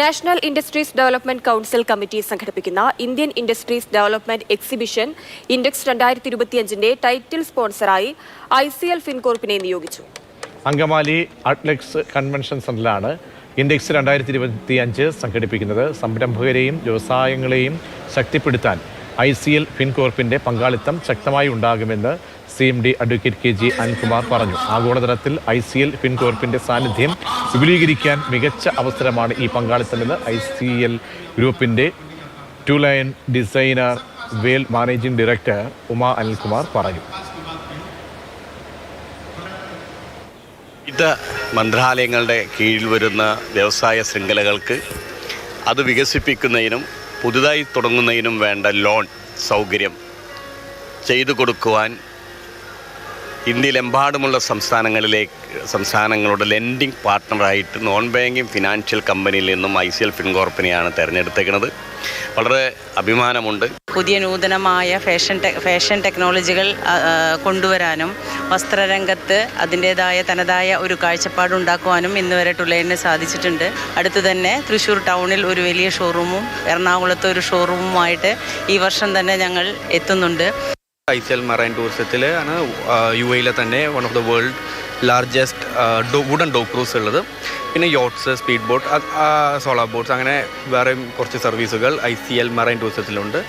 National industries development council committee സംഘടിപ്പിക്കുന്ന Indian industries development exhibition index രണ്ടായിരത്തി ഇരുപത്തിയഞ്ചിന്റെ title സ്പോൺസറായി ഐ സി എൽ ഫിൻകോർപ്പിനെ നിയോഗിച്ചു. അങ്കമാലി അട്ലെക്സ് കൺവെൻഷൻ സെന്ററിലാണ് ഇൻഡെക്സ് രണ്ടായിരത്തി ഇരുപത്തി അഞ്ച് സംഘടിപ്പിക്കുന്നത്. സംരംഭകരെയും വ്യവസായങ്ങളെയും ശക്തിപ്പെടുത്താൻ ഐ സി എൽ ഫിൻകോർപ്പിന്റെ പങ്കാളിത്തം ശക്തമായി ഉണ്ടാകുമെന്ന് C M D advocate K G Anilkumar പറഞ്ഞു. ആഗോളതലത്തിൽ ഐ സി എൽ ഫിൻകോർപ്പിന്റെ സാന്നിധ്യം വിപുലീകരിക്കാൻ മികച്ച അവസരമാണ് ഈ പങ്കാളിത്തമെന്ന് ഐ സി എൽ ഗ്രൂപ്പിന്റെ to line designer Vel managing director Uma Anilkumar പറഞ്ഞു. വിവിധ മന്ത്രാലയങ്ങളുടെ കീഴിൽ വരുന്ന വ്യവസായ ശൃംഖലകൾക്ക് അത് വികസിപ്പിക്കുന്നതിനും പുതുതായി തുടങ്ങുന്നതിനും വേണ്ട ലോൺ സൗകര്യം ചെയ്തു കൊടുക്കുവാൻ ഇന്ത്യയിലെമ്പാടുമുള്ള സംസ്ഥാനങ്ങളിലേക്ക് സംസ്ഥാനങ്ങളുടെ ലെൻഡിംഗ് പാർട്ട്ണറായിട്ട് നോൺ ബാങ്കിങ് ഫിനാൻഷ്യൽ കമ്പനിയിൽ നിന്നും ഐ സി എൽ ഫിൻകോർപ്പിനെയാണ് തിരഞ്ഞെടുത്തേക്കുന്നത്. വളരെ അഭിമാനമുണ്ട്. പുതിയ നൂതനമായ ഫാഷൻ ഫാഷൻ ടെക്നോളജികൾ കൊണ്ടുവരാനും വസ്ത്രരംഗത്ത് അതിന്റേതായ തനതായ ഒരു കാഴ്ചപ്പാടുണ്ടാക്കുവാനും ഇന്ന് വരെ ടുലൈന് സാധിച്ചിട്ടുണ്ട്. അടുത്ത് തന്നെ തൃശ്ശൂർ ടൗണിൽ ഒരു വലിയ ഷോറൂമും എറണാകുളത്ത് ഒരു ഷോറൂമുമായിട്ട് ഈ വർഷം തന്നെ ഞങ്ങൾ എത്തുന്നുണ്ട്. ഐ സി എൽ മറൈൻ ടൂറിസത്തിൽ ആണ് യു എയിലെ തന്നെ one of the world largest wooden dhow cruise ഉള്ളത്. പിന്നെ yachts speed boat solar boats അങ്ങനെ വേറെയും കുറച്ച് സർവീസുകൾ ഐ സി എൽ മറൈൻ ടൂറിസത്തിലുണ്ട്.